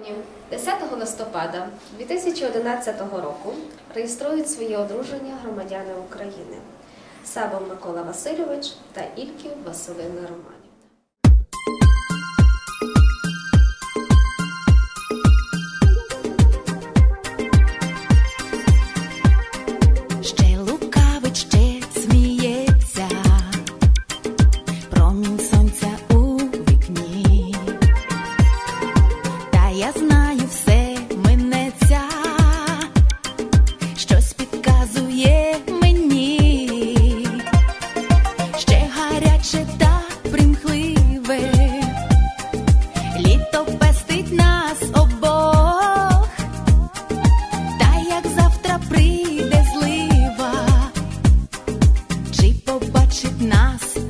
Сьогодні, 10 листопада 2011 року, реєструють своє одруження громадяни України Саба Микола Васильович та Ільків Василина Романівна. mučit nás